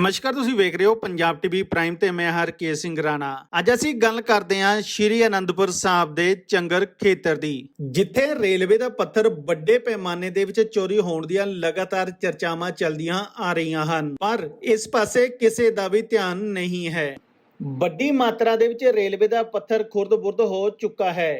ਨਮਸਕਾਰ, ਤੁਸੀਂ ਵੇਖ ਰਹੇ ਹੋ ਪੰਜਾਬ ਟੀਵੀ ਪ੍ਰਾਈਮ ਤੇ ਮੈਂ ਹਰਕੇ ਸਿੰਘ ਰਾਣਾ। ਅੱਜ ਅਸੀਂ ਗੱਲ ਕਰਦੇ ਹਾਂ ਸ਼੍ਰੀ ਅਨੰਦਪੁਰ ਸਾਹਿਬ ਦੇ ਚੰਗਰ ਖੇਤਰ ਦੀ, ਜਿੱਥੇ ਰੇਲਵੇ ਦਾ ਪੱਥਰ ਵੱਡੇ ਪੈਮਾਨੇ ਦੇ ਵਿੱਚ ਚੋਰੀ ਹੋਣ ਦੀਆਂ ਲਗਾਤਾਰ ਚਰਚਾਵਾਂ ਚੱਲਦੀਆਂ ਆ ਰਹੀਆਂ ਹਨ, ਪਰ ਇਸ ਪਾਸੇ ਕਿਸੇ ਦਾ ਵੀ ਧਿਆਨ ਨਹੀਂ ਹੈ। ਵੱਡੀ ਮਾਤਰਾ ਦੇ ਵਿੱਚ ਰੇਲਵੇ ਦਾ ਪੱਥਰ ਖੁਰਦ-ਬੁਰਦ ਹੋ ਚੁੱਕਾ ਹੈ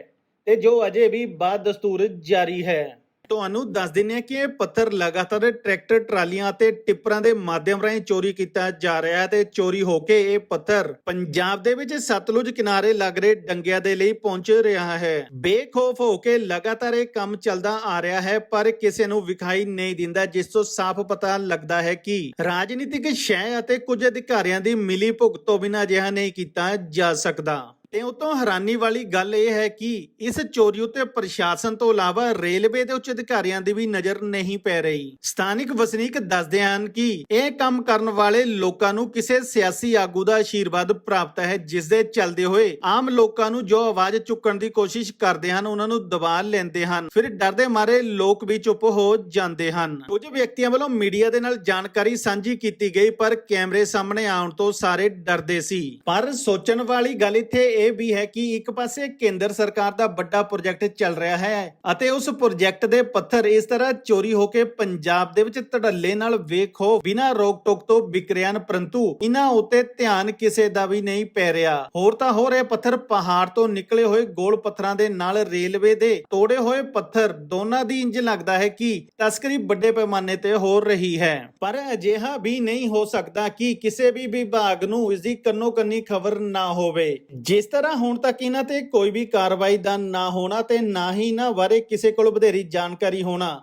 ਤੇ ਜੋ ਅਜੇ ਵੀ ਬਾਦ ਦਸਤੂਰ ਜਾਰੀ ਹੈ। ਤੁਹਾਨੂੰ ਦੱਸ ਦਿੰਦੇ ਹਾਂ ਕਿ ਇਹ ਪੱਥਰ ਲਗਾਤਾਰ ਟਰੈਕਟਰ, ਟਰਾਲੀਆਂ ਅਤੇ ਟਿੱਪਰਾਂ ਦੇ ਮਾਧਿਅਮ ਰਾਹੀਂ ਚੋਰੀ ਕੀਤਾ ਜਾ ਰਿਹਾ ਹੈ ਤੇ ਚੋਰੀ ਹੋ ਕੇ ਇਹ ਪੱਥਰ ਪੰਜਾਬ ਦੇ ਵਿੱਚ ਸਤਲੁਜ ਕਿਨਾਰੇ ਲੱਗ ਰਹੇ ਡੰਗਿਆਂ ਦੇ ਲਈ ਪਹੁੰਚ ਰਿਹਾ ਹੈ। ਬੇਖੌਫ ਹੋ ਕੇ ਲਗਾਤਾਰ ਇਹ ਕੰਮ ਚੱਲਦਾ ਆ ਰਿਹਾ ਹੈ, ਪਰ ਕਿਸੇ ਨੂੰ ਵਿਖਾਈ ਨਹੀਂ ਦਿੰਦਾ, ਜਿਸ ਤੋਂ ਸਾਫ਼ ਪਤਾ ਲੱਗਦਾ ਹੈ ਕਿ ਰਾਜਨੀਤਿਕ ਸ਼ੈ ਅਤੇ ਕੁਝ ਅਧਿਕਾਰੀਆਂ ਦੀ ਮਿਲੀ ਭੁਗਤ ਤੋਂ ਬਿਨਾਂ ਅਜਿਹਾ ਨਹੀਂ ਕੀਤਾ ਜਾ ਸਕਦਾ। ਤੇ ਉਤੋਂ ਹੈਰਾਨੀ ਵਾਲੀ ਗੱਲ ਇਹ ਹੈ ਕਿ ਇਸ ਚੋਰੀ ਉੱਤੇ ਪ੍ਰਸ਼ਾਸਨ ਤੋਂ ਇਲਾਵਾ ਰੇਲਵੇ ਦੇ ਉੱਚ ਅਧਿਕਾਰੀਆਂ ਦੀ ਵੀ ਨਜ਼ਰ ਨਹੀਂ ਪੈ ਰਹੀ। ਸਥਾਨਿਕ ਵਸਨੀਕ ਦੱਸਦੇ ਹਨ ਕਿ ਇਹ ਕੰਮ ਕਰਨ ਵਾਲੇ ਲੋਕਾਂ ਨੂੰ ਕਿਸੇ ਸਿਆਸੀ ਆਗੂ ਦਾ ਆਸ਼ੀਰਵਾਦ ਪ੍ਰਾਪਤ ਹੈ, ਜਿਸ ਦੇ ਚੱਲਦੇ ਹੋਏ ਆਮ ਲੋਕਾਂ ਨੂੰ ਜੋ ਆਵਾਜ਼ ਚੁੱਕਣ ਦੀ ਕੋਸ਼ਿਸ਼ ਕਰਦੇ ਹਨ, ਉਹਨਾਂ ਨੂੰ ਦਬਾ ਲੈਂਦੇ ਹਨ। ਫਿਰ ਡਰਦੇ ਮਾਰੇ ਲੋਕ ਵੀ ਚੁੱਪ ਹੋ ਜਾਂਦੇ ਹਨ। ਕੁਝ ਵਿਅਕਤੀਆਂ ਵੱਲੋਂ ਮੀਡੀਆ ਦੇ ਨਾਲ ਜਾਣਕਾਰੀ ਸਾਂਝੀ ਕੀਤੀ ਗਈ, ਪਰ ਕੈਮਰੇ ਸਾਹਮਣੇ ਆਉਣ ਤੋਂ ਸਾਰੇ ਡਰਦੇ ਸੀ। ਪਰ ਸੋਚਣ ਵਾਲੀ ਗੱਲ ਇੱਥੇ ਇਹ ਵੀ ਹੈ ਕਿ ਇੱਕ ਪਾਸੇ ਕੇਂਦਰ ਸਰਕਾਰ ਦਾ ਵੱਡਾ ਪ੍ਰੋਜੈਕਟ ਚੱਲ ਰਿਹਾ ਹੈ ਅਤੇ ਉਸ ਪ੍ਰੋਜੈਕਟ ਦੇ ਪੱਥਰ ਇਸ ਤਰ੍ਹਾਂ ਚੋਰੀ ਹੋ ਕੇ ਪੰਜਾਬ ਦੇ ਵਿੱਚ ਧੜੱਲੇ ਨਾਲ ਵੇਖੋ, ਬਿਨਾਂ ਰੋਕ ਟੋਕ ਤੋਂ ਵਿਕ ਰਹੇ ਪਰੰਤੂ ਇਹਨਾਂ ਉੱਤੇ ਧਿਆਨ ਕਿਸੇ ਦਾ ਵੀ ਨਹੀਂ ਪੈ ਰਿਹਾ। ਹੋਰ ਤਾਂ ਹੋਰ ਇਹ ਪੱਥਰ ਪਹਾੜ ਤੋਂ ਨਿਕਲੇ ਹੋਏ ਗੋਲ ਪੱਥਰਾਂ ਦੇ ਨਾਲ ਰੇਲਵੇ ਦੇ ਤੋੜੇ ਹੋਏ ਪੱਥਰ, ਦੋਨਾਂ ਦੀ ਇੰਜ ਲੱਗਦਾ ਹੈ ਕਿ ਤਸਕਰੀ ਵੱਡੇ ਪੈਮਾਨੇ ਤੇ ਹੋ ਰਹੀ ਹੈ। ਪਰ ਅਜਿਹਾ ਵੀ ਨਹੀਂ ਹੋ ਸਕਦਾ ਕਿ ਕਿਸੇ ਵੀ ਵਿਭਾਗ ਨੂੰ ਇਸ ਦੀ ਕੰਨੋ ਕੰਨੀ ਖਬਰ ਨਾ ਹੋਵੇ। ਜਿਸ ਤਰ੍ਹਾਂ ਹੁਣ ਤੱਕ ਇਹਨਾਂ ਤੇ ਕੋਈ ਵੀ ਕਾਰਵਾਈ ਦਾ ਨਾ ਹੋਣਾ ਤੇ ਨਾ ਹੀ ਇਹਨਾਂ ਬਾਰੇ ਕਿਸੇ ਕੋਲ ਵਧੇਰੀ ਜਾਣਕਾਰੀ ਹੋਣਾ।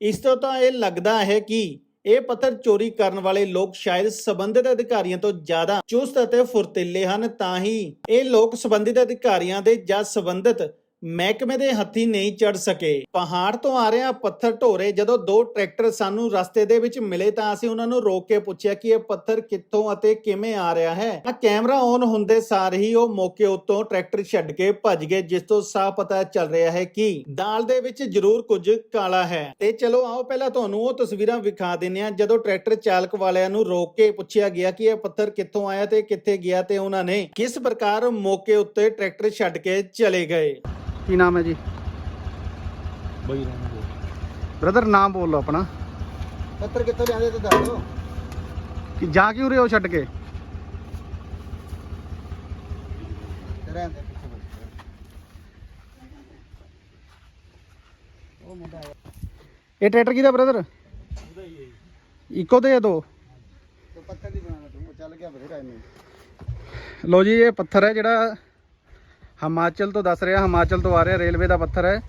ਇਸ ਤੋਂ ਤਾਂ ਇਹ ਲੱਗਦਾ ਹੈ ਕਿ ਇਹ ਪੱਥਰ ਚੋਰੀ ਕਰਨ ਵਾਲੇ ਲੋਕ ਸ਼ਾਇਦ ਸਬੰਧਿਤ ਅਧਿਕਾਰੀਆਂ ਤੋਂ ਜ਼ਿਆਦਾ ਚੁਸਤ ਅਤੇ ਫੁਰਤੀਲੇ ਹਨ, ਤਾਂ ਹੀ ਇਹ ਲੋਕ ਸਬੰਧਿਤ ਅਧਿਕਾਰੀਆਂ ਦੇ ਜਾਂ ਸਬੰਧਿਤ ਮਹਿਕਮੇ ਦੇ ਹੱਥੀ ਨਹੀਂ ਚੜ ਸਕੇ। ਪਹਾੜ ਤੋਂ ਆ ਰਿਹਾ ਪੱਥਰ ਢੋਰੇ, ਜਦੋਂ ਦੋ ਟਰੈਕਟਰ ਸਾਨੂੰ ਰਸਤੇ ਦੇ ਵਿੱਚ ਮਿਲੇ ਤਾਂ ਅਸੀਂ ਉਹਨਾਂ ਨੂੰ ਰੋਕ ਕੇ ਪੁੱਛਿਆ ਕਿ ਇਹ ਪੱਥਰ ਕਿੱਥੋਂ ਅਤੇ ਕਿਵੇਂ ਆ ਰਿਹਾ ਹੈ। ਤਾਂ ਕੈਮਰਾ ਔਨ ਹੁੰਦੇ ਸਾਰ ਹੀ ਉਹ ਮੌਕੇ ਉੱਤੋਂ ਟਰੈਕਟਰ ਛੱਡ ਕੇ ਭੱਜ ਗਏ, ਜਿਸ ਤੋਂ ਸਾਫ਼ ਪਤਾ ਚੱਲ ਰਿਹਾ ਹੈ ਕਿ ਦਾਲ ਦੇ ਵਿੱਚ ਜ਼ਰੂਰ ਕੁਝ ਕਾਲਾ ਹੈ। ਤੇ ਚਲੋ ਆਓ ਪਹਿਲਾਂ ਤੁਹਾਨੂੰ ਉਹ ਤਸਵੀਰਾਂ ਵਿਖਾ ਦਿੰਨੇ ਆ ਜਦੋਂ ਟਰੈਕਟਰ ਚਾਲਕ ਵਾਲਿਆਂ ਨੂੰ ਰੋਕ ਕੇ ਪੁੱਛਿਆ ਗਿਆ ਕਿ ਇਹ ਪੱਥਰ ਕਿੱਥੋਂ ਆਇਆ ਤੇ ਕਿੱਥੇ ਗਿਆ ਤੇ ਉਹਨਾਂ ਨੇ ਕਿਸ ਪ੍ਰਕਾਰ ਮੌਕੇ ਉੱਤੇ ਟਰੈਕਟਰ ਛੱਡ ਕੇ ਚਲੇ ਗਏ। ਕੀ ਨਾਮ ਹੈ ਜੀ? ਬਈ ਰਹਿਣ ਬ੍ਰਦਰ ਨਾਮ ਬੋਲ ਲਓ ਆਪਣਾ। ਪੱਤਰ ਕਿੱਥੋਂ ਲਿਆਂਦੇ ਤੇ ਦੱਸ ਦਿਓ। ਕਿ ਜਾ ਕਿਉਂ ਰਹੇ ਹੋ ਛੱਡ ਕੇ? ਰਹਿਣ ਦੇ ਪਿੱਛੇ ਬੈਠ ਉਹ ਮੁੰਡਾ ਆਇਆ। ਇਹ ਟਰੈਕਟਰ ਕਿਹਦਾ ਬ੍ਰਦਰ ਇੱਕੋ ਤੇ ਆ ਦੋ? ਤੂੰ ਪੱਤਰ ਦੀ ਬਣਾਣਾ ਤੂੰ ਉਹ ਚੱਲ ਗਿਆ ਬਥੇਰਾ ਇਹਨੂੰ। ਲੋ ਜੀ ਇਹ ਪੱਥਰ ਹੈ ਜਿਹੜਾ ਹਿਮਾਚਲ ਤੋਂ ਦੱਸ ਰਿਹਾ, ਹਿਮਾਚਲ ਤੋਂ ਆ ਰਿਹਾ, ਰੇਲਵੇ ਦਾ ਪੱਥਰ ਹੈ।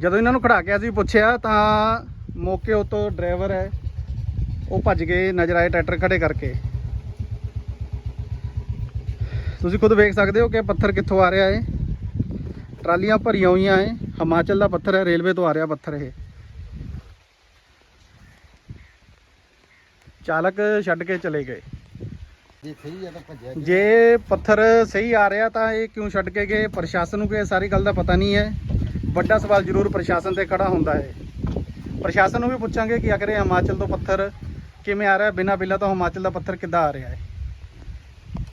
ਜਦੋਂ ਇਹਨਾਂ ਨੂੰ ਖੜਾ ਕੇ ਅਸੀਂ ਪੁੱਛਿਆ, ਤਾਂ ਮੌਕੇ ਉਤੋਂ ਡਰਾਈਵਰ ਹੈ, ਉਹ ਭੱਜ ਗਏ, ਨਜ਼ਰ ਆਏ ਟਰੈਕਟਰ ਖੜੇ ਕਰਕੇ। ਤੁਸੀਂ ਖੁਦ ਵੇਖ ਸਕਦੇ ਹੋ ਕਿ ਪੱਥਰ ਕਿੱਥੋਂ ਆ ਰਿਹਾ ਹੈ। ਟਰਾਲੀਆਂ ਭਰੀਆਂ ਹੋਈਆਂ ਹੈ, ਹਿਮਾਚਲ ਦਾ ਪੱਥਰ ਹੈ, ਰੇਲਵੇ ਤੋਂ ਆ ਰਿਹਾ ਪੱਥਰ ਇਹ। ਚਾਲਕ ਛੱਡ ਕੇ ਚਲੇ ਗਏ। ਜੇ ਸਹੀ ਆ ਤਾਂ ਭੱਜਿਆ ਕਿਉਂ? ਜੇ ਪੱਥਰ ਸਹੀ ਆ ਰਿਹਾ ਤਾਂ ਇਹ ਕਿਉਂ ਛੱਡ ਕੇ ਗਏ? ਪ੍ਰਸ਼ਾਸਨ ਨੂੰ ਕੋਈ ਸਾਰੀ ਗੱਲ ਦਾ ਪਤਾ ਨਹੀਂ ਹੈ। ਵੱਡਾ ਸਵਾਲ ਜ਼ਰੂਰ ਪ੍ਰਸ਼ਾਸਨ ਤੇ ਖੜਾ ਹੁੰਦਾ ਹੈ। ਪ੍ਰਸ਼ਾਸਨ ਨੂੰ ਵੀ ਪੁੱਛਾਂਗੇ ਕਿ ਅਗਰ ਇਹ ਹਿਮਾਚਲ ਤੋਂ ਪੱਥਰ ਕਿਵੇਂ ਆ ਰਿਹਾ? ਬਿਨਾਂ ਬਿੱਲਾਂ ਤੋਂ ਹਿਮਾਚਲ ਦਾ ਪੱਥਰ ਕਿੱਦਾਂ ਆ ਰਿਹਾ ਹੈ?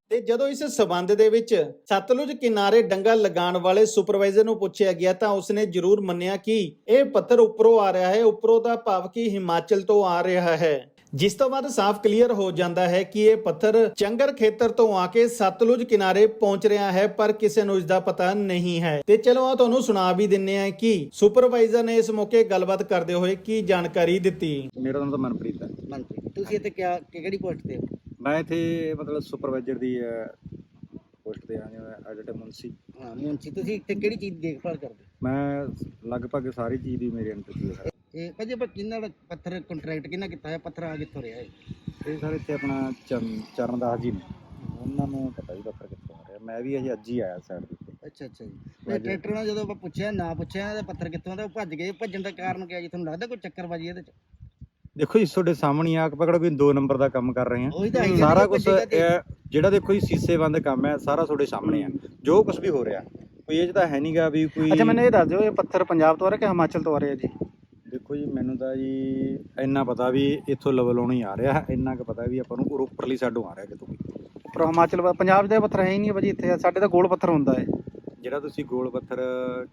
ਤੇ ਜਦੋਂ ਇਸ ਸਬੰਧ ਦੇ ਵਿੱਚ ਸਤਲੁਜ ਕਿਨਾਰੇ ਡੰਗਾ ਲਗਾਉਣ ਵਾਲੇ ਸੁਪਰਵਾਈਜ਼ਰ ਨੂੰ ਪੁੱਛਿਆ ਗਿਆ ਤਾਂ ਉਸਨੇ ਜ਼ਰੂਰ ਮੰਨਿਆ ਕਿ ਇਹ ਪੱਥਰ ਉੱਪਰੋਂ ਆ ਰਿਹਾ ਹੈ। ਉੱਪਰੋਂ ਦਾ ਭਾਵ ਕਿ ਹਿਮਾਚਲ ਤੋਂ ਆ ਰਿਹਾ ਹੈ। ਜਿਸ ਤੋਂ ਬਾਅਦ ਸਾਫ਼ ਕਲੀਅਰ ਹੋ ਜਾਂਦਾ ਹੈ ਕਿ ਇਹ ਪੱਥਰ ਚੰਗਰ ਖੇਤਰ ਤੋਂ ਆ ਕੇ ਸਤਲੁਜ ਕਿਨਾਰੇ ਪਹੁੰਚ ਰਿਹਾ ਹੈ ਪਰ ਕਿਸੇ ਨੂੰ ਇਸ ਦਾ ਪਤਾ ਨਹੀਂ ਹੈ। ਤੇ ਚਲੋ ਆ ਤੁਹਾਨੂੰ ਸੁਣਾ ਵੀ ਦਿੰਨੇ ਆ ਕਿ ਸੁਪਰਵਾਈਜ਼ਰ ਨੇ ਇਸ ਮੌਕੇ ਗੱਲਬਾਤ ਕਰਦੇ ਹੋਏ ਕੀ ਜਾਣਕਾਰੀ ਦਿੱਤੀ? ਮੇਰਾ ਨਾਮ ਤਾਂ ਮਨਪ੍ਰੀਤ ਹੈ। ਮਨਪ੍ਰੀਤ ਤੁਸੀਂ ਇੱਥੇ ਕਿਆ ਕਿ- ਕਿਹੜੀ ਪੋਸਟ ਤੇ ਹੋ? ਮੈਂ ਇੱਥੇ ਮਤਲਬ ਸੁਪਰਵਾਈਜ਼ਰ ਦੀ ਪੋਸਟ ਤੇ ਆ ਜਿਵੇਂ ਐਡਿਟ ਮੁੰਸੀ ਹਾਂ ਮੁੰਚੀ ਤੁਸੀਂ ਇੱਥੇ ਕਿਹੜੀ ਚੀਜ਼ ਦੀ ਦੇਖਭਾਲ ਕਰਦੇ ਮੈਂ ਲਗਭਗ ਸਾਰੀ ਚੀਜ਼ ਦੀ ਮੇਰੇ ਅੰਦਰ ਹੈ। ਇਹ ਭਾਜੀ ਆਪਾਂ ਕਿੰਨਾ ਦਾ ਪੱਥਰ ਕੰਟਰੈਕਟ ਕਿੰਨਾ ਕੀਤਾ ਹੈ ਪੱਥਰ ਆ ਕਿੱਥੋਂ ਰਿਹਾ ਹੈ ਇਹ ਸਾਰੇ ਇੱਥੇ ਆਪਣਾ ਚਰਨ ਚਰਨਦਾਸ ਜੀ ਨੇ। ਉਹਨਾਂ ਨੂੰ ਪਤਾ ਵੀ ਪੱਤਰ ਕਿੱਥੋਂ ਆ ਰਿਹਾ। ਮੈਂ ਵੀ ਅਜੇ ਅੱਜ ਹੀ ਆਇਆ ਸਾਈਡ ਦੇ ਉੱਤੇ। ਅੱਛਾ ਅੱਛਾ ਜੀ। ਤੇ ਟਰੈਕਟਰ ਨਾਲ ਜਦੋਂ ਆਪਾਂ ਪੁੱਛਿਆ ਨਾ ਪੁੱਛਿਆ ਤੇ ਪੱਥਰ ਕਿੱਥੋਂ ਦਾ ਉਹ ਭੱਜ ਗਏ। ਭੱਜਣ ਦਾ ਕਾਰਨ ਕੀ ਹੈ ਜੀ? ਤੁਹਾਨੂੰ ਲੱਗਦਾ ਕੋਈ ਚੱਕਰਬਾਜੀ ਇਹਦੇ ਚ? ਦੇਖੋ ਜੀ ਤੁਹਾਡੇ ਸਾਹਮਣੇ ਆ। ਪਕੜ ਕੋਈ 2 ਨੰਬਰ ਦਾ ਕੰਮ ਕਰ ਰਹੇ ਉਹੀ ਤਾਂ ਆ ਹੈ ਹੀ ਸਾਰਾ ਕੁਝ ਜਿਹੜਾ ਦੇਖੋ ਜੀ ਸੀਸੇ ਬੰਦ ਕੰਮ ਹੈ ਸਾਰਾ ਤੁਹਾਡੇ ਸਾਹਮਣੇ ਆ। ਜੋ ਕੁਝ ਵੀ ਹੋ ਰਿਹਾ। ਕੋਈ ਇਹ 'ਚ ਤਾਂ ਹੈ ਨਹੀਂਗਾ ਵੀ ਕੋਈ ਅੱਛਾ ਮੈਨੂੰ ਇਹ ਦੱਸ ਦਿਓ ਇਹ ਪੱਥਰ ਪੰਜਾਬ ਤੋਂ ਆ ਰਿਹਾ ਕਿ ਹਿਮਾਚਲ ਤੋਂ ਆ ਰਿਹਾ ਜੀ? ਦੇਖੋ ਜੀ ਮੈਨੂੰ ਤਾਂ ਜੀ ਇੰਨਾ ਪਤਾ ਵੀ ਇੱਥੋਂ ਲੈਵਲ ਹੀ ਆ ਰਿਹਾ ਇੰਨਾ ਕੁ ਪਤਾ ਵੀ ਆਪਾਂ ਨੂੰ ਉੱਪਰਲੀ ਸਾਈਡੋਂ ਆ ਰਿਹਾ ਕਿਤੋਂ ਵੀ। ਉੱਪਰ ਹਿਮਾਚਲ ਪੰਜਾਬ ਦੇ ਪੱਥਰ ਹੈ ਹੀ ਨਹੀਂ ਭਾਜੀ ਇੱਥੇ ਸਾਡੇ ਤਾਂ ਗੋਲ ਪੱਥਰ ਹੁੰਦਾ ਹੈ। ਜਿਹੜਾ ਤੁਸੀਂ ਗੋਲ ਪੱਥਰ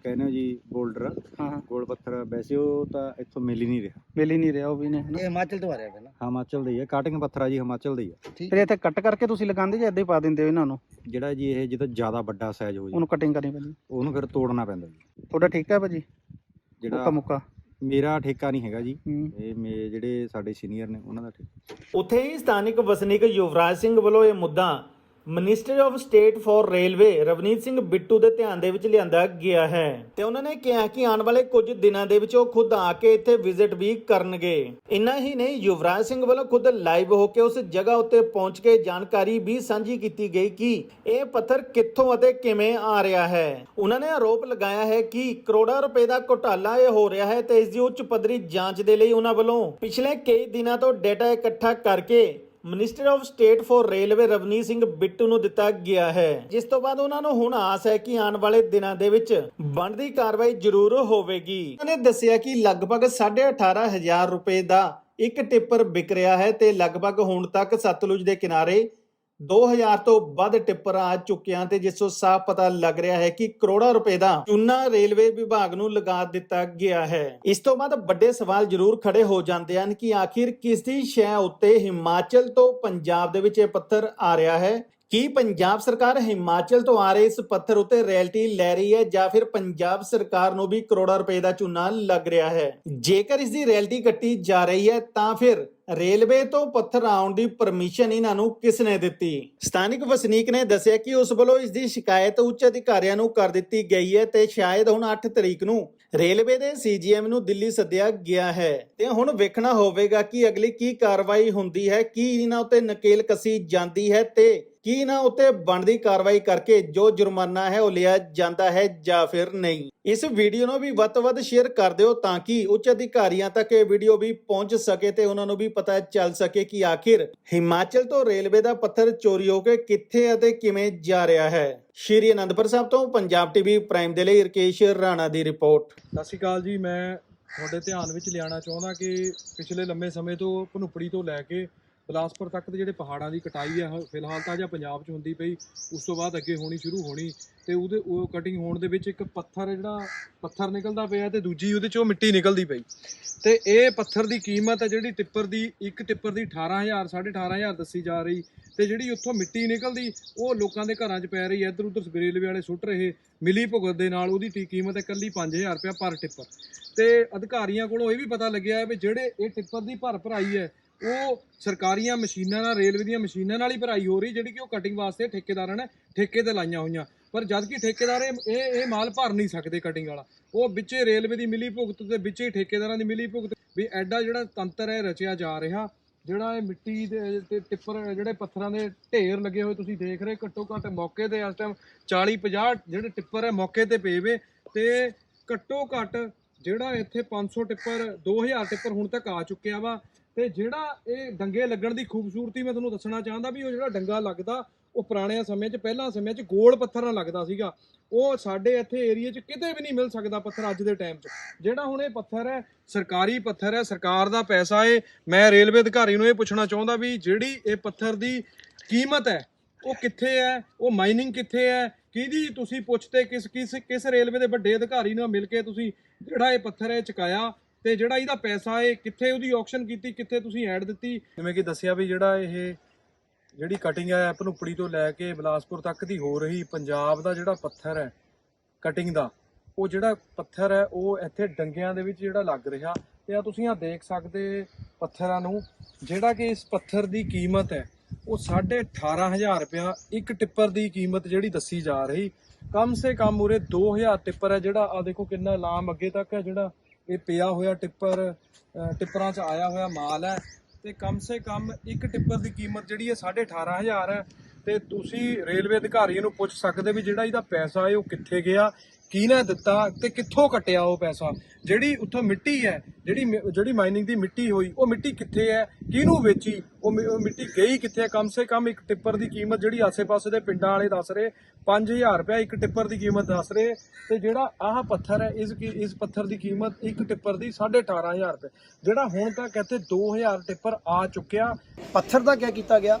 ਕਹਿੰਦੇ ਹੋ ਜੀ ਬੋਲਡਰ ਹਾਂ ਹਾਂ। ਗੋਲ ਪੱਥਰ ਵੈਸੇ ਉਹ ਤਾਂ ਇੱਥੋਂ ਮਿਲ ਹੀ ਨਹੀਂ ਰਿਹਾ। ਮਿਲ ਹੀ ਨਹੀਂ ਰਿਹਾ ਉਹ ਵੀ ਨੇ। ਇਹ ਹਿਮਾਚਲ ਤੋਂ ਆ ਰਿਹਾ ਪਹਿਲਾਂ। ਹਿਮਾਚਲ ਦਾ ਹੀ ਹੈ ਕਾਟਿੰਗ ਪੱਥਰ ਆ ਜੀ ਹਿਮਾਚਲ ਦਾ ਹੀ ਹੈ। ਫਿਰ ਇੱਥੇ ਕੱਟ ਕਰਕੇ ਤੁਸੀਂ ਲਗਾਉਂਦੇ ਜਾਂ ਏਦਾਂ ਹੀ ਪਾ ਦਿੰਦੇ ਹੋ ਇਹਨਾਂ ਨੂੰ? ਜਿਹੜਾ ਜੀ ਇਹ ਜਿੱਦਾਂ ਜ਼ਿਆਦਾ ਵੱਡਾ ਸਾਈਜ਼ ਹੋ ਜੀ। ਉਹਨੂੰ ਕਟਿੰਗ ਕਰਨੀ ਪੈਂਦੀ। ਉਹਨੂੰ ਫਿਰ ਤੋੜਨਾ ਪੈਂਦਾ ਜੀ। ਤੁਹਾਡਾ ਠੀਕ ਹੈ ਭਾਜੀ? ਮੁੱਕਾ ਜਿਹੜਾ ਮੁੱਕਾ ਮੇਰਾ ਠੇਕਾ ਨਹੀਂ ਹੈਗਾ ਜੀ। ਇਹ ਮੇ ਜਿਹੜੇ ਸਾਡੇ ਸੀਨੀਅਰ ਨੇ ਉਹਨਾਂ ਦਾ ਠੇਕਾ। ਉੱਥੇ ਹੀ ਸਥਾਨਿਕ ਵਸਨੀਕ ਯੁਵਰਾਜ ਸਿੰਘ ਵੱਲੋਂ ਇਹ ਮੁੱਦਾ minister of state for railway Ravneet Singh Bittu ਦੇ ਧਿਆਨ ਦੇ ਵਿੱਚ ਲਿਆਂਦਾ ਗਿਆ ਹੈ ਤੇ ਉਹਨਾਂ ਨੇ ਕਿਹਾ ਕਿ ਆਉਣ ਵਾਲੇ ਕੁਝ ਦਿਨਾਂ ਦੇ ਵਿੱਚ ਉਹ ਖੁਦ ਆ ਕੇ ਇੱਥੇ ਵਿਜ਼ਿਟ ਵੀ ਕਰਨਗੇ। ਇੰਨਾ ਹੀ ਨਹੀਂ, ਯੁਵਰਾਜ ਸਿੰਘ ਵੱਲੋਂ ਖੁਦ ਲਾਈਵ ਹੋ ਕੇ ਉਸ ਜਗ੍ਹਾ ਉੱਤੇ ਪਹੁੰਚ ਕੇ ਜਾਣਕਾਰੀ ਵੀ ਸਾਂਝੀ ਕੀਤੀ ਗਈ ਕਿ ਇਹ ਪੱਥਰ ਕਿੱਥੋਂ ਅਤੇ ਕਿਵੇਂ ਆ ਰਿਹਾ ਹੈ। ਉਹਨਾਂ ਨੇ ਆਰੋਪ ਲਗਾਇਆ ਹੈ ਕਿ ਕਰੋੜਾਂ ਰੁਪਏ ਦਾ ਘੁਟਾਲਾ ਇਹ ਹੋ ਰਿਹਾ ਹੈ ਤੇ ਇਸ ਦੀ ਉੱਚ ਪੱਧਰੀ ਜਾਂਚ ਦੇ ਲਈ ਉਹਨਾਂ ਵੱਲੋਂ ਪਿਛਲੇ ਕਈ ਦਿਨਾਂ ਤੋਂ ਡਾਟਾ ਇਕੱਠਾ ਕਰਕੇ minister of state for railway Ravneet Singh Bittu ਨੂੰ ਦਿੱਤਾ ਗਿਆ ਹੈ, ਜਿਸ ਤੋਂ ਬਾਅਦ ਉਹਨਾਂ ਨੂੰ ਹੁਣ ਆਸ ਹੈ ਕਿ ਆਉਣ ਵਾਲੇ ਦਿਨਾਂ ਦੇ ਵਿੱਚ ਬਣਦੀ ਕਾਰਵਾਈ ਜ਼ਰੂਰ ਹੋਵੇਗੀ। ਉਹਨਾਂ ਨੇ ਦੱਸਿਆ ਕਿ ਲਗਭਗ 18500 ਰੁਪਏ ਦਾ ਇੱਕ ਟਿੱਪਰ ਵਿਕ ਰਿਹਾ ਹੈ ਤੇ ਲਗਭਗ ਹੁਣ ਤੱਕ ਸਤਲੁਜ ਦੇ ਕਿਨਾਰੇ 2000 ਤੋਂ ਵੱਧ ਟਿੱਪਰ ਆ ਚੁੱਕਿਆ ਤੇ ਜਿਸ ਤੋਂ ਸਾਫ਼ ਪਤਾ ਲੱਗ ਰਿਹਾ ਹੈ ਕਿ ਕਰੋੜਾਂ ਰੁਪਏ ਦਾ ਚੂਨਾ ਰੇਲਵੇ ਵਿਭਾਗ ਨੂੰ ਲਗਾ ਦਿੱਤਾ ਗਿਆ ਹੈ। ਇਸ ਤੋਂ ਬਾਅਦ ਵੱਡੇ ਸਵਾਲ ਜ਼ਰੂਰ ਖੜੇ ਹੋ ਜਾਂਦੇ ਹਨ ਕਿ ਆਖਿਰ ਕਿਸ ਦੀ ਸ਼ੈ ਉੱਤੇ ਹਿਮਾਚਲ ਤੋਂ ਪੰਜਾਬ ਦੇ ਵਿੱਚ ਇਹ ਪੱਥਰ ਆ ਰਿਹਾ ਹੈ? ਕੀ ਪੰਜਾਬ ਸਰਕਾਰ ਹਿਮਾਚਲ ਤੋਂ ਆ ਰਹੇ ਇਸ ਪੱਥਰ ਉੱਤੇ ਰੈਇਲਟੀ ਲੈ ਰਹੀ ਹੈ ਜਾਂ ਫਿਰ ਪੰਜਾਬ ਸਰਕਾਰ ਨੂੰ ਵੀ ਕਰੋੜਾਂ ਰੁਪਏ ਦਾ ਚੂਨਾ ਲੱਗ ਰਿਹਾ ਹੈ? ਜੇਕਰ ਇਸ ਦੀ ਰੈਇਲਟੀ ਕੱਟੀ ਜਾ ਰਹੀ ਹੈ, ਤਾਂ ਫਿਰ ਰੇਲਵੇ ਤੋਂ ਪੱਥਰ ਆਉਣ ਦੀ ਪਰਮਿਸ਼ਨ ਇਹਨਾਂ ਨੂੰ ਕਿਸ ਨੇ ਦਿੱਤੀ? ਸਥਾਨਿਕ ਵਸਨੀਕ ਨੇ ਦੱਸਿਆ ਕਿ ਉਸ ਵੱਲੋਂ ਇਸ ਦੀ ਸ਼ਿਕਾਇਤ ਉੱਚ ਅਧਿਕਾਰੀਆਂ ਨੂੰ ਕਰ ਦਿੱਤੀ ਗਈ ਹੈ ਤੇ ਸ਼ਾਇਦ ਹੁਣ 8 ਤਰੀਕ ਨੂੰ ਰੇਲਵੇ ਦੇ ਸੀਜੀਐਮ ਨੂੰ ਦਿੱਲੀ ਸੱਦਿਆ ਗਿਆ ਹੈ। ਤੇ ਹੁਣ ਵੇਖਣਾ ਹੋਵੇਗਾ ਕਿ ਅਗਲੀ ਕੀ ਕਾਰਵਾਈ ਹੁੰਦੀ ਹੈ, ਕੀ ਇਹਨਾਂ ਉੱਤੇ ਨਕੇਲ ਕਸੀ ਜਾਂਦੀ ਹੈ ਤੇ ਕੀ ਇਹਨਾਂ ਉੱਤੇ ਬਣਦੀ ਕਾਰਵਾਈ ਕਰਕੇ ਜੋ ਜੁਰਮਾਨਾ ਹੈ ਉਹ ਲਿਆ ਜਾਂਦਾ ਹੈ ਜਾਂ ਫਿਰ ਨਹੀਂ? ਇਸ ਵੀਡੀਓ ਨੂੰ ਵੀ ਵੱਧ ਤੋਂ ਵੱਧ ਸ਼ੇਅਰ ਕਰ ਦਿਓ ਤਾਂ ਕਿ ਉੱਚ ਅਧਿਕਾਰੀਆਂ ਤੱਕ ਇਹ ਵੀਡੀਓ ਵੀ ਪਹੁੰਚ ਸਕੇ ਤੇ ਉਹਨਾਂ ਨੂੰ ਵੀ ਪਤਾ ਚੱਲ ਸਕੇ ਕਿ ਆਖਿਰ ਹਿਮਾਚਲ ਤੋਂ ਰੇਲਵੇ ਦਾ ਪੱਥਰ ਚੋਰੀ ਹੋ ਕੇ ਕਿੱਥੇ ਅਤੇ ਕਿਵੇਂ ਜਾ ਰਿਹਾ ਹੈ। ਸ਼੍ਰੀ ਅਨੰਦਪੁਰ ਸਾਹਿਬ ਤੋਂ ਪੰਜਾਬ ਟੀਵੀ ਪ੍ਰਾਈਮ ਦੇ ਲਈ ਰਕੇਸ਼ ਰਾਣਾ ਦੀ ਰਿਪੋਰਟ। ਸਤਿ ਸ਼੍ਰੀ ਅਕਾਲ ਜੀ, ਮੈਂ ਤੁਹਾਡੇ ਧਿਆਨ ਵਿੱਚ ਲਿਆਉਣਾ ਚਾਹੁੰਦਾ ਕਿ ਪਿਛਲੇ ਲੰਮੇ ਸਮੇਂ ਤੋਂ ਭਨੁੱਪੜੀ ਤੋਂ ਲੈ ਕੇ ਬਿਲਾਸਪੁਰ ਤੱਕ ਦੇ ਜਿਹੜੇ ਪਹਾੜਾਂ ਦੀ ਕਟਾਈ ਆ ਫਿਲਹਾਲ ਤਾਂ ਜਾਂ ਪੰਜਾਬ 'ਚ ਹੁੰਦੀ ਪਈ, ਉਸ ਤੋਂ ਬਾਅਦ ਅੱਗੇ ਹੋਣੀ ਸ਼ੁਰੂ ਹੋਣੀ ਤੇ ਉਹਦੇ, ਉਹ ਕਟਿੰਗ ਹੋਣ ਦੇ ਵਿੱਚ ਇੱਕ ਪੱਥਰ ਜਿਹੜਾ ਪੱਥਰ ਨਿਕਲਦਾ ਪਿਆ ਤੇ ਦੂਜੀ ਉਹਦੇ 'ਚੋਂ ਮਿੱਟੀ ਨਿਕਲਦੀ ਪਈ। ਤੇ ਇਹ ਪੱਥਰ ਦੀ ਕੀਮਤ ਹੈ ਜਿਹੜੀ ਟਿੱਪਰ ਦੀ, ਇੱਕ ਟਿੱਪਰ ਦੀ 18000 18500 ਦੱਸੀ ਜਾ ਰਹੀ ਤੇ ਜਿਹੜੀ ਉੱਥੋਂ ਮਿੱਟੀ ਨਿਕਲਦੀ, ਉਹ ਲੋਕਾਂ ਦੇ ਘਰਾਂ 'ਚ ਪੈ ਰਹੀ ਹੈ ਇੱਧਰ ਉੱਧਰ ਰੇਲਵੇ ਵਾਲੇ ਸੁੱਟ ਰਹੇ, ਮਿਲੀ ਭੁਗਤ ਦੇ ਨਾਲ ਉਹਦੀ ਟੀ- ਕੀਮਤ ਹੈ ਇਕੱਲੀ 5000 ਰੁਪਇਆ ਪਰ ਟਿੱਪਰ। ਤੇ ਅਧਿਕਾਰੀਆਂ ਕੋਲੋਂ ਇਹ ਵੀ ਪਤਾ ਲੱਗਿਆ ਹੈ ਵੀ ਜਿਹੜੇ ਇਹ ਟਿੱਪਰ ਦੀ ਭਰ ਭਰਾਈ ਹੈ ਉਹ ਸਰਕਾਰੀਆਂ ਮਸ਼ੀਨਾਂ ਨਾਲ, ਰੇਲਵੇ ਦੀਆਂ ਮਸ਼ੀਨਾਂ ਨਾਲ ਹੀ ਭਰਾਈ ਹੋ ਰਹੀ, ਜਿਹੜੀ ਕਿ ਉਹ ਕਟਿੰਗ ਵਾਸਤੇ ਠੇਕੇਦਾਰਾਂ ਨੇ ਠੇਕੇ ਤੇ ਲਾਈਆਂ ਹੋਈਆਂ। ਪਰ ਜਦ ਕਿ ਠੇਕੇਦਾਰ ਇਹ ਇਹ ਮਾਲ ਭਰ ਨਹੀਂ ਸਕਦੇ ਕਟਿੰਗ ਵਾਲਾ। ਉਹ ਵਿੱਚੇ ਰੇਲਵੇ ਦੀ ਮਿਲੀ ਭੁਗਤ ਤੇ ਵਿੱਚੇ ਹੀ ਠੇਕੇਦਾਰਾਂ ਦੀ ਮਿਲੀ ਭੁਗਤ। ਵੀ ਐਡਾ ਜਿਹੜਾ ਤੰਤਰ ਹੈ ਰਚਿਆ ਜਾ ਰਿਹਾ, ਜਿਹੜਾ ਇਹ ਮਿੱਟੀ ਦੇ, ਤੇ ਟਿੱਪਰ, ਜਿਹੜੇ ਪੱਥਰਾਂ ਦੇ ਢੇਰ ਲੱਗੇ ਹੋਏ ਤੁਸੀਂ ਦੇਖ ਰਹੇ, ਘੱਟੋ ਘੱਟ ਮੌਕੇ ਤੇ ਇਸ ਟਾਈਮ 40 50 ਜਿਹੜੇ ਟਿੱਪਰ ਹੈ ਮੌਕੇ ਤੇ ਪਏ ਵੇ। ਤੇ ਘੱਟੋ ਘੱਟ ਜਿਹੜਾ ਇੱਥੇ 500 ਟਿੱਪਰ 2000 ਟਿੱਪਰ ਹੁਣ ਤੱਕ ਆ ਚੁੱਕਿਆ ਵਾ। ਤੇ ਜਿਹੜਾ ਇਹ ਡੰਗੇ ਲੱਗਣ ਦੀ ਖੂਬਸੂਰਤੀ ਮੈਂ ਤੁਹਾਨੂੰ ਦੱਸਣਾ ਚਾਹੁੰਦਾ ਵੀ ਉਹ ਜਿਹੜਾ ਡੰਗਾ ਲੱਗਦਾ, ਉਹ ਪੁਰਾਣੇ ਸਮੇਂ 'ਚ, ਪਹਿਲਾਂ ਸਮੇਂ 'ਚ ਗੋਲ ਪੱਥਰ ਨਾਲ ਲੱਗਦਾ ਸੀਗਾ। ਉਹ ਸਾਡੇ ਇੱਥੇ ਏਰੀਆ 'ਚ ਕਿਤੇ ਵੀ ਨਹੀਂ ਮਿਲ ਸਕਦਾ ਪੱਥਰ ਅੱਜ ਦੇ ਟਾਈਮ 'ਚ। ਜਿਹੜਾ ਹੁਣ ਇਹ ਪੱਥਰ ਹੈ, ਸਰਕਾਰੀ ਪੱਥਰ ਹੈ, ਸਰਕਾਰ ਦਾ ਪੈਸਾ ਏ। ਮੈਂ ਰੇਲਵੇ ਅਧਿਕਾਰੀ ਨੂੰ ਇਹ ਪੁੱਛਣਾ ਚਾਹੁੰਦਾ ਵੀ ਜਿਹੜੀ ਇਹ ਪੱਥਰ ਦੀ ਕੀਮਤ ਹੈ, ਉਹ ਕਿੱਥੇ ਹੈ, ਉਹ ਮਾਈਨਿੰਗ ਕਿੱਥੇ ਹੈ? ਕਿਹਦੀ ਤੁਸੀਂ ਪੁੱਛਤੇ ਕਿਸ ਕਿਸ ਕਿਸ ਰੇਲਵੇ ਦੇ ਵੱਡੇ ਅਧਿਕਾਰੀ ਨਾਲ ਮਿਲ ਕੇ ਤੁਸੀਂ ਜਿਹੜਾ ਇਹ ਪੱਥਰ ਹੈ ਚੁਕਾਇਆ? ਤੇ ਜਿਹੜਾ ਇਹਦਾ ਪੈਸਾ ਹੈ, ਕਿੱਥੇ ਉਹਦੀ ਆਕਸ਼ਨ ਕੀਤੀ, ਕਿੱਥੇ ਤੁਸੀਂ ਐਡ ਦਿੱਤੀ? ਜਿਵੇਂ ਕਿ ਦੱਸਿਆ ਵੀ ਜਿਹੜਾ ਇਹ ਜਿਹੜੀ ਕਟਿੰਗ ਹੈ ਭਨੁੱਪੜੀ ਤੋਂ ਲੈ ਕੇ ਬਿਲਾਸਪੁਰ ਤੱਕ ਦੀ ਹੋ ਰਹੀ ਪੰਜਾਬ ਦਾ ਜਿਹੜਾ ਪੱਥਰ ਹੈ ਕਟਿੰਗ ਦਾ, ਉਹ ਜਿਹੜਾ ਪੱਥਰ ਹੈ, ਉਹ ਇੱਥੇ ਡੰਗਿਆਂ ਦੇ ਵਿੱਚ ਜਿਹੜਾ ਲੱਗ ਰਿਹਾ ਤੇ ਆ ਤੁਸੀਂ ਆ ਦੇਖ ਸਕਦੇ ਪੱਥਰਾਂ ਨੂੰ, ਜਿਹੜਾ ਕਿ ਇਸ ਪੱਥਰ ਦੀ ਕੀਮਤ ਹੈ, ਉਹ 18500 ਰੁਪਇਆ ਇੱਕ ਟਿੱਪਰ ਦੀ ਕੀਮਤ ਜਿਹੜੀ ਦੱਸੀ ਜਾ ਰਹੀ। ਕਮ ਸੇ ਕਮ ਉਰੇ 2000 ਟਿੱਪਰ ਹੈ ਜਿਹੜਾ ਆ ਦੇਖੋ ਕਿੰਨਾ ਲਾਮ ਅੱਗੇ ਤੱਕ ਹੈ ਜਿਹੜਾ ਇਹ ਪਿਆ ਹੋਇਆ ਟਿੱਪਰ ਟਿੱਪਰਾਂ 'ਚ ਆਇਆ ਹੋਇਆ ਮਾਲ ਹੈ ਤੇ ਕਮ ਸੇ ਕਮ ਇੱਕ ਟਿੱਪਰ ਦੀ ਕੀਮਤ ਜਿਹੜੀ ਹੈ 18500 ਹੈ। ਤੇ ਤੁਸੀਂ ਰੇਲਵੇ ਅਧਿਕਾਰੀਆਂ ਨੂੰ ਪੁੱਛ ਸਕਦੇ ਵੀ ਜਿਹੜਾ ਇਹਦਾ ਪੈਸਾ ਹੈ ਉਹ ਕਿੱਥੇ ਗਿਆ ਕਿਹਨੇ ਦਿੱਤਾ ਤੇ ਕਿੱਥੋਂ ਕੱਟਿਆ ਉਹ ਪੈਸਾ। ਜਿਹੜੀ ਉੱਥੋਂ ਮਿੱਟੀ ਹੈ, ਜਿਹੜੀ ਮਿ- ਜਿਹੜੀ ਮਾਈਨਿੰਗ ਦੀ ਮਿੱਟੀ ਹੋਈ, ਉਹ ਮਿੱਟੀ ਕਿੱਥੇ ਹੈ, ਕਿਹਨੂੰ ਵੇਚੀ, ਉਹ ਮਿੱਟੀ ਗਈ ਕਿੱਥੇ ਹੈ? ਕਮ ਸੇ ਕਮ ਇੱਕ ਟਿੱਪਰ ਦੀ ਕੀਮਤ ਜਿਹੜੀ ਆਸੇ-ਪਾਸੇ ਦੇ ਪਿੰਡਾਂ ਵਾਲੇ ਦੱਸ ਰਹੇ 5000 ਰੁਪਏ ਇੱਕ ਟਿੱਪਰ ਦੀ ਕੀਮਤ ਦੱਸ ਰਹੇ, ਤੇ ਜਿਹੜਾ ਆਹ ਪੱਥਰ ਹੈ, ਇਸ ਕੀ- ਇਸ ਪੱਥਰ ਦੀ ਕੀਮਤ ਇੱਕ ਟਿੱਪਰ ਦੀ 18500 ਰੁਪਏ। ਜਿਹੜਾ ਹੁਣ ਤੱਕ ਇੱਥੇ 2000 ਟਿੱਪਰ ਆ ਚੁੱਕਿਆ, ਪੱਥਰ ਦਾ ਕੀ ਕੀਤਾ ਗਿਆ?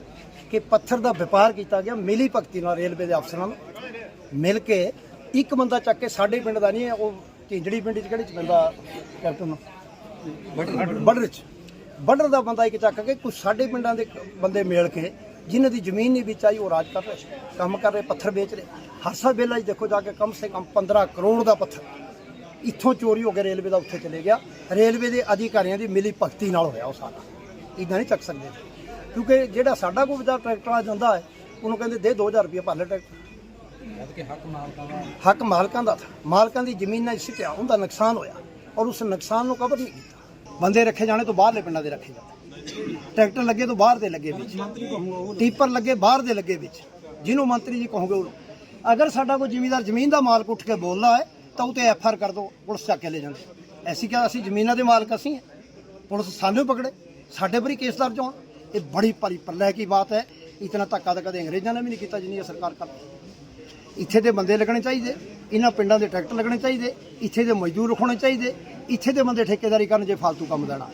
ਕਿ ਪੱਥਰ ਦਾ ਵਪਾਰ ਕੀਤਾ ਗਿਆ ਮਿਲੀ ਭਗਤੀ ਨਾਲ ਰੇਲਵੇ ਦੇ ਅਫਸਰਾਂ ਨਾਲ ਮਿਲ ਕੇ ਇੱਕ ਬੰਦਾ ਚੱਕ ਕੇ ਸਾਡੇ ਪਿੰਡ ਦਾ ਨਹੀਂ ਹੈ ਉਹ ਝਿੰਜੜੀ ਪਿੰਡ 'ਚ ਕਿਹੜੇ 'ਚ ਪੈਂਦਾ ਕੈਪਟਨ? ਬੜਰ 'ਚ। ਬੜਰ ਦਾ ਬੰਦਾ ਇੱਕ ਚੱਕ ਕੇ ਕੁਝ ਸਾਡੇ ਪਿੰਡਾਂ ਦੇ ਬੰਦੇ ਮਿਲ ਕੇ ਜਿਨ੍ਹਾਂ ਦੀ ਜ਼ਮੀਨ ਨਹੀਂ ਵਿੱਚ ਆਈ ਉਹ ਰਾਜ ਕਰ ਰਹੇ ਕੰਮ ਕਰ ਰਹੇ ਪੱਥਰ ਵੇਚ ਰਹੇ। ਹਰਸਾ ਬੇਲਾ 'ਚ ਦੇਖੋ ਜਾ ਕੇ ਕਮ ਸੇ ਕਮ 15 ਕਰੋੜ ਦਾ ਪੱਥਰ ਇੱਥੋਂ ਚੋਰੀ ਹੋ ਕੇ ਰੇਲਵੇ ਦਾ ਉੱਥੇ ਚਲੇ ਗਿਆ। ਰੇਲਵੇ ਦੇ ਅਧਿਕਾਰੀਆਂ ਦੀ ਮਿਲੀ ਭਗਤੀ ਨਾਲ ਹੋਇਆ ਉਹ ਸਾਰਾ। ਇਦਾਂ ਨਹੀਂ ਚੱਕ ਸਕਦੇ। ਕਿਉਂਕਿ ਜਿਹੜਾ ਸਾਡਾ ਕੋਈ ਵਿਚਾਰ ਟਰੈਕਟਰ ਆ ਜਾਂਦਾ ਹੈ ਉਹਨੂੰ ਕਹਿੰਦੇ ਦੇ 2000 ਰੁਪਏ ਭਰ ਲੈ ਟਰੈਕਟਰ। ਹੱਕ ਮਾਲਕਾਂ ਦਾ ਥਾ। ਮਾਲਕਾਂ ਦੀ ਜ਼ਮੀਨ ਨਾਲ ਸਿੱਟਿਆ ਉਹਦਾ ਨੁਕਸਾਨ ਹੋਇਆ ਔਰ ਉਸ ਨੁਕਸਾਨ ਨੂੰ ਕਵਰ ਨਹੀਂ ਕੀਤਾ। ਬੰਦੇ ਰੱਖੇ ਜਾਣੇ ਤੋਂ ਬਾਹਰਲੇ ਪਿੰਡਾਂ ਦੇ ਰੱਖੇ ਜਾਂਦੇ। ਟਰੈਕਟਰ ਲੱਗੇ ਤੋਂ ਬਾਹਰ ਦੇ ਲੱਗੇ ਵਿੱਚ। ਟੀਪਰ ਲੱਗੇ ਬਾਹਰ ਦੇ ਲੱਗੇ ਵਿੱਚ। ਜਿਹਨੂੰ ਮੰਤਰੀ ਜੀ ਕਹੋਗੇ ਉਹਨੂੰ। ਅਗਰ ਸਾਡਾ ਕੋਈ ਜ਼ਿਮੀਂਦਾਰ ਜ਼ਮੀਨ ਦਾ ਮਾਲਕ ਉੱਠ ਕੇ ਬੋਲਦਾ ਹੈ ਤਾਂ ਉਹ ਤੇ ਐਫ ਆਰ ਕਰ ਦੋ ਪੁਲਿਸ ਚੱਕ ਕੇ ਲੈ ਜਾਂਦੇ। ਐਸੀ ਕਿਹਾ ਅਸੀਂ ਜ਼ਮੀਨਾਂ ਦੇ ਮਾਲਕ ਅਸੀਂ ਹਾਂ। ਪੁਲਿਸ ਸਾਨੂੰ ਪਕੜੇ। ਸਾਡੇ ਪਰ ਹੀ ਕੇਸ ਦਰਜ ਹੋਣ। ਇਹ ਬੜੀ ਭਾਰੀ ਪੱਲੇ ਕੀ ਬਾਤ ਹੈ। ਇਤਨਾ ਧੱਕਾ ਤਾਂ ਕਦੇ ਅੰਗਰੇਜ਼ਾਂ ਨੇ ਵੀ ਨਹੀਂ ਕੀਤਾ ਜਿੰਨੀ ਇਹ ਸਰਕਾਰ ਕਰਦੀ ਇੱਥੇ ਦੇ ਬੰਦੇ ਲੱਗਣੇ ਚਾਹੀਦੇ, ਇਹਨਾਂ ਪਿੰਡਾਂ ਦੇ ਟਰੈਕਟਰ ਲੱਗਣੇ ਚਾਹੀਦੇ, ਇੱਥੇ ਦੇ ਮਜ਼ਦੂਰ ਰਖਾਉਣੇ ਚਾਹੀਦੇ, ਇੱਥੇ ਦੇ ਬੰਦੇ ਠੇਕੇਦਾਰੀ ਕਰਨ ਜੇ ਫालतू ਕੰਮ ਦੇਣਾ।